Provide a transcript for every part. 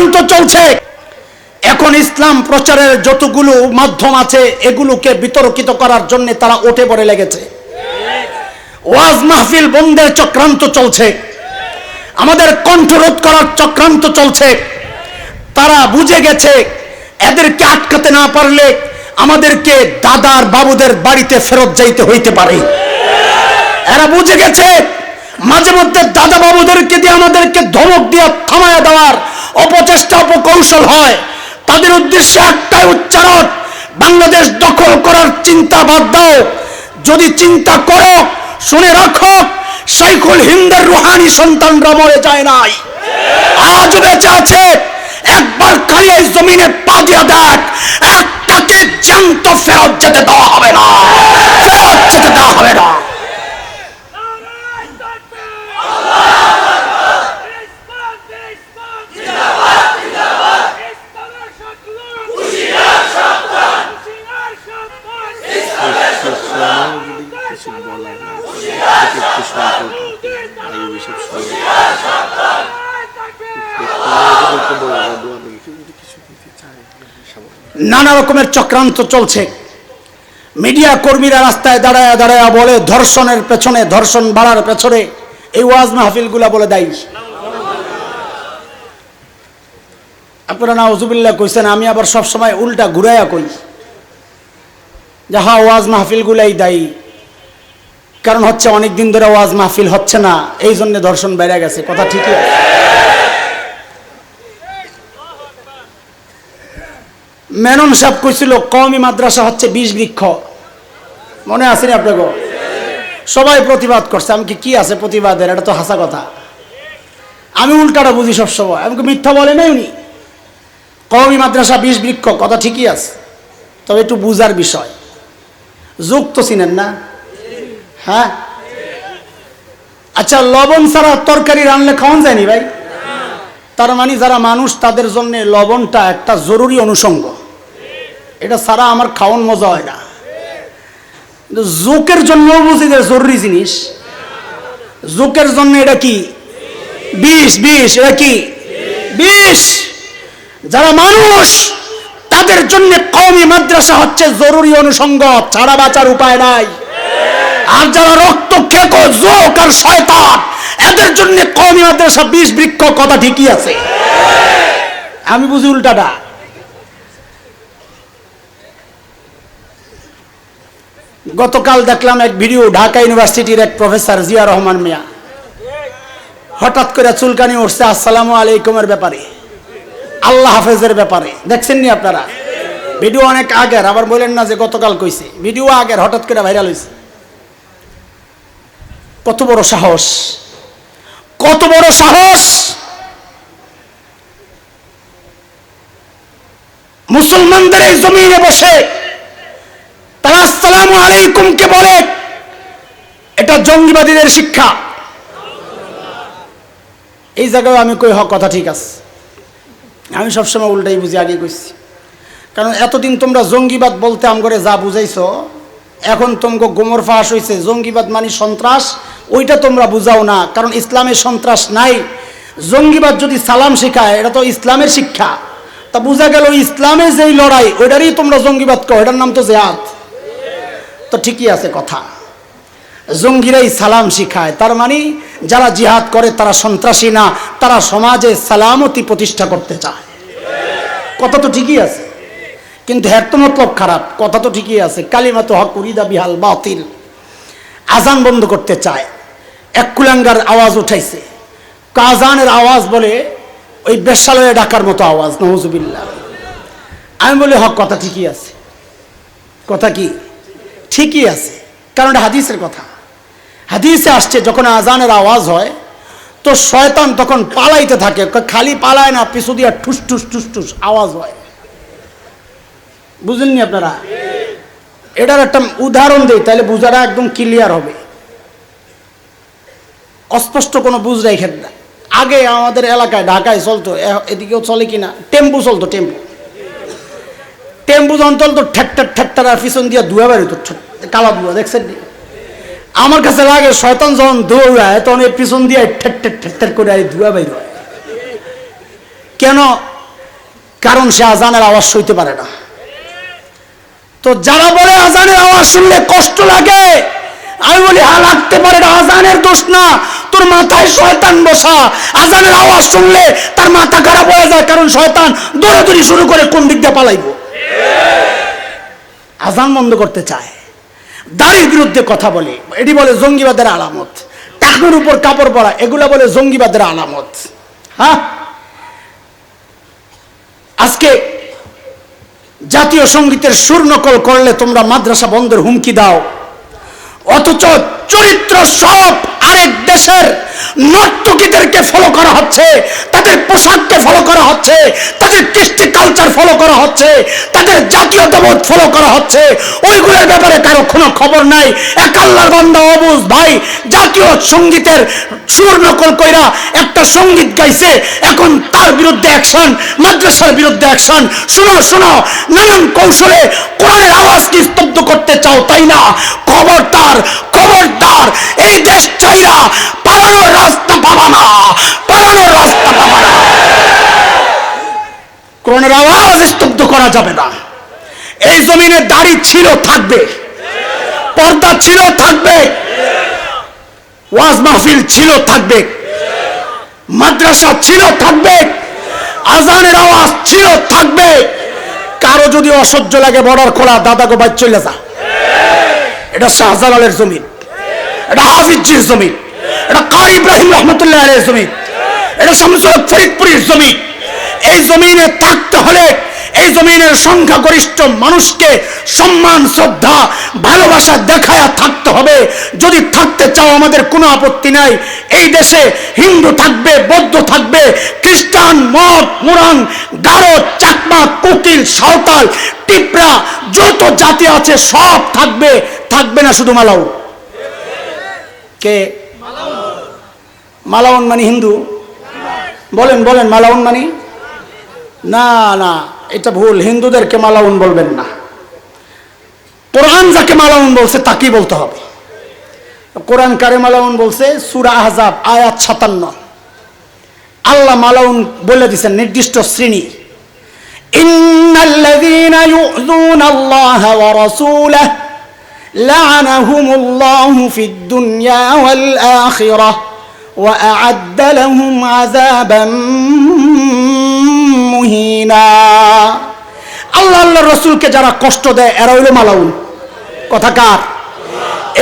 চক্রান্ত চলছে। এখন ইসলাম প্রচারের যতগুলো মাধ্যম আছে, এগুলোকে বিতর্কিত করার জন্য তারা উঠে পড়ে লেগেছে। ওয়াজ মাহফিল বন্ধের চক্রান্ত চলছে। আমাদের কণ্ঠরোধ করার চক্রান্ত চলছে। তারা বুঝে গেছে, এদেরকে আটকাতে না পারলে আমাদেরকে দাদার বাবুদের বাড়িতে ফেরত যাইতে হইতে পারে। এরা বুঝে গেছে, মাঝে মধ্যে দাদা বাবুদেরকে দিয়ে আমাদেরকে ধমক দিয়ে থামায়া দেওয়ার অপকৌশল হয়। তাদের উদ্দেশ্যে একটাই, উচ্চারণ। বাংলাদেশ দখল করার চিন্তা বাদ দাও। যদি চিন্তা করো, শুনে রাখো, শাইখুল হিন্দের রুহানি সন্তানরা মরে যায় নাই। আজ বেঁচে আছে, একবার খালি এই জমিনে পা দিয়া দেখ একটাকে জ্যান্ত ফেরত যেতে দেওয়া হবে না ফেরত যেতে দেওয়া হবে না যদি কিছু বলার না থাকে, একটু সম্পর্ক আগে এসব শুনে বলতে বলা দোয়া নেই কেউ যদি কিছু দিতে চায় স্বাভাবিক নানা রকমের চক্রান্ত চলছে। মিডিয়া কর্মীরা রাস্তায় দাঁড়ায় দাঁড়ায় বলে, ধর্ষণের পেছনে, ধর্ষণ বাড়ার পেছনে এই ওয়াজ মাহফিলগুলা বলে দায়ী। আপনারা না ওজুবিল্লা কইছেন, আমি আবার সব সময় উল্টা ঘুরাইয়া কই। যাহা ওয়াজ মাহফিলগুলাই দায়ী। কারণ হচ্ছে অনেক দিন ধরে ওয়াজ মাহফিল হচ্ছে না এই জন্য ধর্ষণ বেড়ে গেছে, কথা ঠিকই আছে। মেনন সাহেব কইছিল, কওমি মাদ্রাসা হচ্ছে বিষ বৃক্ষ। মনে আসেনি আপনাকে? সবাই প্রতিবাদ করছে। আমি কি আছে প্রতিবাদের? এটা তো হাসা কথা। আমি উল্টাটা বুঝি সবসময়। আমাকে মিথ্যা বলে নাই উনি? কওমি মাদ্রাসা বিষ বৃক্ষ, কথা ঠিকই আছে। তবে একটু বুঝার বিষয়। যুগ তো চিনেন না? হ্যাঁ? আচ্ছা লবণ ছাড়া তরকারি রানলে খাওয়ান যায়নি ভাই? তার মানে যারা মানুষ তাদের জন্য লবণটা একটা জরুরি অনুষঙ্গ। এটা ছাড়া আমার খাওয়ান মজা হয় না। কিন্তু জোকের জন্য বুঝি যে জরুরি জিনিস। জোকের জন্য এটা কি? বিষ বিষ, এটা কি? বিষ। যারা মানুষ, তাদের জন্য কওমি মাদ্রাসা হচ্ছে জরুরি অনুষঙ্গ ছাড়া বাঁচার উপায় নাই। আর যারা রক্ত খেকো, জোক আর শয়তান, এদের জন্য কওমি মাদ্রাসা বিষ বৃক্ষ, কথা ঠিকই আছে। আমি বুঝি উল্টাটা। গতকাল দেখলাম এক ভিডিও ঢাকা ইউনিভার্সিটির এক প্রফেসর জিয়া রহমান মিয়া। হঠাৎ করে চুলকানি উঠছে, আসসালামু আলাইকুমের ব্যাপারে। আল্লাহ হাফেজের ব্যাপারে। দেখছেন নি আপনারা? ভিডিও অনেক আগের, আবার বললেন না যে গতকাল কইছে। ভিডিও আগের, হঠাৎ করে ভাইরাল হয়েছে কত বড় সাহস। কত বড় সাহস! মুসলমানদের এই জমিনে বসে তারা আসসালামু আলাইকুমকে বলে, এটা জঙ্গিবাদীদের শিক্ষা। এই জায়গায় আমি কই, হক কথা ঠিক আছে। আমি সবসময় উল্টাই বুঝি আগে কইছি। কারণ এতদিন তোমরা জঙ্গিবাদ বলতে আম করে যা বুঝাইছো, এখন তোমকে গোমর ফাঁস হয়েছে জঙ্গিবাদ মানে সন্ত্রাস, ওইটা তোমরা বুঝাও না, কারণ ইসলামের সন্ত্রাস নাই। জঙ্গিবাদ যদি সালাম শেখায়, এটা তো ইসলামের শিক্ষা। তা বোঝা গেল ইসলামের যেই লড়াই, ওইটারই তোমরা জঙ্গিবাদ কো এটার নাম তো জেহাদ। তো ঠিকই আছে কথা। জঙ্গিরাই সালাম শিখায়, তার মানে যারা জিহাদ করে তারা সন্ত্রাসী না, তারা সমাজে সালামতি প্রতিষ্ঠা করতে চায়। কথা তো ঠিকই আছে, কিন্তু হ্যার তো মতলব খারাপ। কথা তো ঠিকই আছে কালিমা তো হক উরিদা বিহাল বাতিল। আজান বন্ধ করতে চায়, এক কুলাঙ্গার আওয়াজ উঠাইছে। কাজানের আওয়াজ বলে ওই বেশালয়ে ডাকার মতো আওয়াজ নজুবিল্লা আমি বলি, হক, কথা ঠিকই আছে। কথা কি? ঠিকই আছে, কারণ এটা হাদিসের কথা। হাদিসে আসছে, যখন আজানের আওয়াজ হয়, তো শয়তান তখন পালাইতে থাকে খালি পালায় না, পিছু দিয়ে ঠুস ঠুস ঠুস ঠুস আওয়াজ হয়। বুঝলেননি আপনারা? এটার একটা উদাহরণ দেই তাহলে বুঝাটা একদম ক্লিয়ার হবে। অস্পষ্ট কোনো বুঝ রেখেন না। আগে আমাদের এলাকায়, ঢাকায় চলতো এদিকেও চলে কিনা? টেম্পু চলতো, টেম্পু। টেম্পু যখন চলতো ঠেকটার ঠেকটার আর পিছন দিয়ে ধুয়া বেরোতো ঠট- কালা ধুয়া দেখছেন? আমার কাছে লাগে শয়তান যখন দৌড়ায়, তখন এই পিছন দিয়ে ঠেক ঠেক ঠেক ঠেক করে আর ধুয়া বের হয়। কেন? কারণ সে আজানের আওয়াজ সইতে পারে না। তো যারা বলে আজানের আওয়াজ শুনলে কষ্ট লাগে, আমি বলি হ্যাঁ লাগতে পারে না, আজানের দোষ না। তোর মাথায় শয়তান বসা। আজানের আওয়াজ শুনলে তার মাথা খারাপ হয়ে যায়, কারণ শয়তান দৌড়াদৌড়ি শুরু করে কোন দিক দিয়ে পালাইব? আজান বন্ধ করতে চায়। দাড়ির বিরুদ্ধে কথা বলে। এটি বলে জঙ্গিবাদের আলামত। টাকুর উপর কাপড় পরা, এগুলা বলে জঙ্গিবাদের আলামত। হ্যাঁ? আজকে জাতীয় সঙ্গীতের সুর নকল করলে তোমরা মাদ্রাসা বন্ধের হুমকি দাও। অথচ চরিত্র সব আরেক দেশের নর্তকীদেরকে ফলো করা হচ্ছে। তাদের পোশাককে ফলো করা হচ্ছে, তাদের কৃষ্টি কালচার ফলো করা হচ্ছে, তাদের জাতীয়তাবোধ ফলো করা হচ্ছে। ওইগুলোর ব্যাপারে কারও কোনো খবর নাই। এক আল্লাহর বান্দা অবুজ ভাই, জাতীয় সঙ্গীতের সুর নকল কইরা একটা সংগীত গাইছে, এখন তার বিরুদ্ধে অ্যাকশন মাদ্রাসার বিরুদ্ধে অ্যাকশন শুনো শুনো, নানান কৌশলে কোরআনের আওয়াজকে স্তব্ধ করতে চাও, তাই না? খবর তার খবরদার খবরদার, এই দেশ চাইরা পালানোর রাস্তা পাবা না, পালানোর রাস্তা কোরআনের আওয়াজ স্তব্ধ করা যাবে না। এই জমিনে দাড়ি ছিল, থাকবে। পর্দা ছিল, থাকবে। ওয়াজ মাহফিল ছিল, থাকবে। মাদ্রাসা ছিল, থাকবে। আজানের আওয়াজ ছিল, থাকবে। কারও যদি অসহ্য লাগে বর্ডার খোলা, দাদা গো বাই চলে যা। এটা শাহজালালের জমিন। এটা হাফিজির জমিন। এটা কারি ইব্রাহিম রহমতুল্লাহ জমিন। এটা হক ফরিদপুরের জমিন এই জমিনে থাকতে হলে এই জমিনের সংখ্যাগরিষ্ঠ মানুষকে সম্মান, শ্রদ্ধা, ভালোবাসা দেখায়া থাকতে হবে। যদি থাকতে চাও, আমাদের কোনো আপত্তি নাই। এই দেশে হিন্দু থাকবে, বৌদ্ধ থাকবে, খ্রিস্টান, মদ মুরাং গারো চাকমা, কোকিল, সাঁওতাল টিপরা যত জাতি আছে, সব থাকবে। থাকবে না শুধু মালাউ কে? মালাউন মানে হিন্দু। বলেন বলেন মালাউন মানে না না এটা ভুল হিন্দুদেরকে মালাউন বলবেন না কোরআন যাকে মালাউন বলছে তাকেই বলতে হবে কোরআন কারে মালাউন বলছে সুরা আহজাব আয়াত সাতান্ন আল্লাহ মালাউন বলে দিছেন নির্দিষ্ট শ্রেণী إن الذين يؤذون الله ورسوله لعنهم الله في الدنيا والآخرة وأعد لهم عذابا মুহিনা আল্লাহ আল্লাহ রসুলকে যারা কষ্ট দেয় এরা হইলো মালাউন কথা কার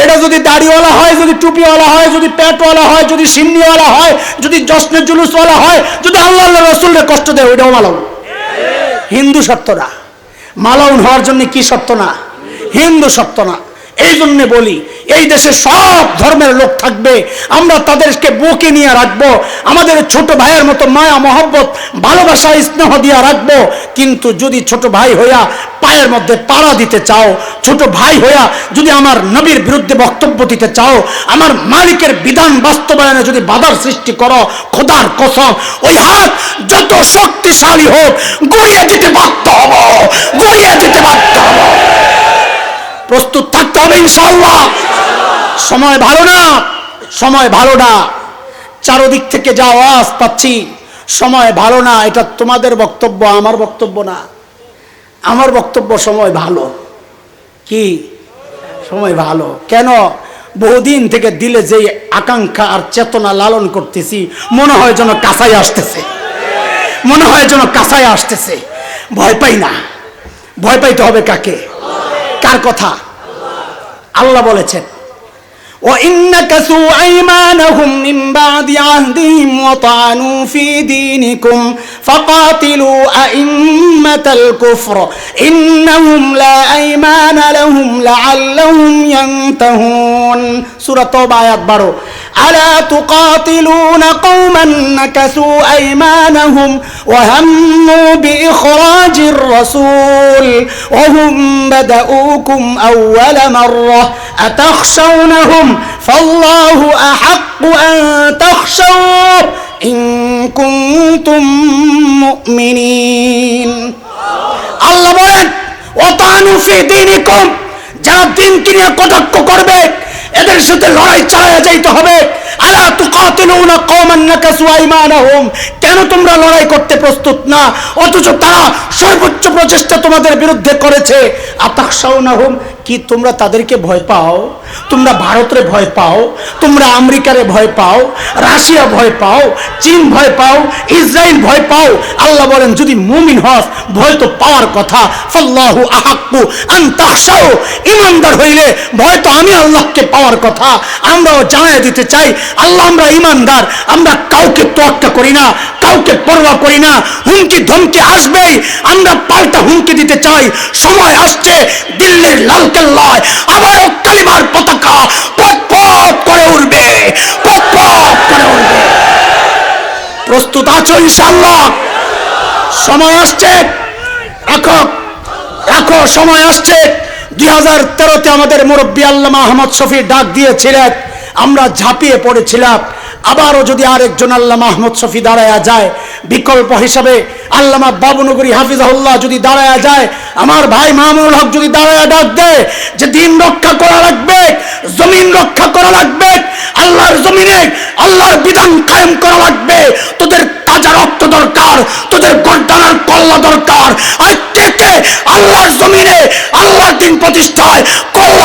এটা যদি দাড়িওয়ালা হয় যদি টুপিওয়ালা হয় যদি পেটওয়ালা হয় যদি সিন্নিওয়ালা হয় যদি জশ্নের জুলুসওয়ালা হয় যদি আল্লাহ আল্লাহ রসুলকে কষ্ট দেয় ওইটাও মালাউন হিন্দু সত্য না মালাউন হওয়ার জন্য কি সত্য না হিন্দু সত্য না এই জন্যে বলি, এই দেশে সব ধর্মের লোক থাকবে। আমরা তাদেরকে বুকে নিয়ে রাখব। আমাদের ছোট ভাইয়ের মতো মায়া, মহব্বত, ভালোবাসা, স্নেহ দিয়ে রাখব। কিন্তু যদি ছোট ভাই হইয়া পায়ের মধ্যে পাড়া দিতে চাও, ছোট ভাই হইয়া যদি আমার নবীর বিরুদ্ধে বক্তব্য দিতে চাও, আমার মালিকের বিধান বাস্তবায়নে যদি বাধার সৃষ্টি করো, খোদার কসম, ওই হাত যত শক্তিশালী হোক, গড়িয়ে দিতে বাধ্য হব। গড়িয়ে দিতে বাধ্য প্রস্তুত থাকতে হবে ইনশাল্লাহ সময় ভালো না, সময় ভালো না। চারোদিক থেকে যা আওয়াজ পাচ্ছি, সময় ভালো না, এটা তোমাদের বক্তব্য, আমার বক্তব্য না। আমার বক্তব্য সময় ভালো। কি? সময় ভালো। কেন? বহুদিন থেকে দিলে যে আকাঙ্ক্ষা আর চেতনা লালন করতেছি, মনে হয় যেন কাছাই আসতেছে। মনে হয় যেন কাছাই আসতেছে। ভয় পাই না। ভয় পাইতে হবে কাকে? কার কথা আল্লাহ বলেছেন وإن نكثوا أيمانهم من بعد عهدهم وطعنوا في دينكم فقاتلوا أئمة الكفر إنهم لا أيمان لهم لعلهم ينتهون سورة توبة آيات بارو ألا تقاتلون قوما نكثوا أيمانهم وهموا بإخراج الرسول وهم بدؤوكم أول مرة أتخشونهم فالله أحق أن تخشوه إن كنتم مؤمنين আল্লাহ বলেন ওতানু ফি দীনিকুম যারা দিনকে নিয়ে কটাক্ষ করবে এদের সাথে লড়াই চালায় যাইতে হবে। আলা তুকাতিলুনা কওমান নাকাসু আইমানাহুম। কেন তোমরা লড়াই করতে প্রস্তুত না? অথচ তারা সর্বোচ্চ প্রচেষ্টা তোমাদের বিরুদ্ধে করেছে। কি তোমরা তাদেরকে ভয় পাও? তোমরা ভারতের ভয় পাও? তোমরা আমেরিকারে ভয় পাও? রাশিয়া ভয় পাও? চীন ভয় পাও? ইসরায়েল ভয় পাও? আল্লাহ বলেন, যদি মুমিন হস, ভয় তো পাওয়ার কথা। ফাল্লাহু আহাক্কু ইমানদার হইলে ভয় তো আমি আল্লাহকে পাওয়ার কথা। আমরাও জানাই দিতে চাই, আল্লাহ আমরা ইমানদার, আমরা কাউকে তোয়াক্কা করি না, কাউকে পরোয়া করি না। হুমকি ধমকি আসবেই। আমরা পাল্টা হুমকি দিতে চাই। সময় আসছে, দিল্লির লালকেল্লায় আবারও কালিমার পতাকা পথ করে উঠবে পথ করে উঠবে প্রস্তুত আছো ইনশাল্লাহ সময় আসছে রাখো রাখো সময় আসছে। দুই হাজার তেরোতে আমাদের মুরব্বী আল্লামা আহমদ শফি ডাক দিয়েছিলেন, আমরা ঝাঁপিয়ে পড়েছিলাম। আবারও যদি আরেকজন আল্লামা আহমদ শফি দাঁড়ায়া যায়, বিকল্প হিসাবে আল্লামা বাবুনগরী হাফিজাহুল্লাহ যদি দাঁড়ায়া যায়, আমার ভাই মামুনুল হক যদি দাঁড়ায়া ডাক দেয় যে দিন রক্ষা করা লাগবে, জমিন রক্ষা করা লাগবে, আল্লাহর জমিনে আল্লাহর বিধান কায়েম করা লাগবে, তোদের তাজা রক্ত দরকার, তোদের গর্দানার কল্লা দরকার, আর কে কে আল্লাহর জমিনে আল্লাহর দিন প্রতিষ্ঠায় কল্লা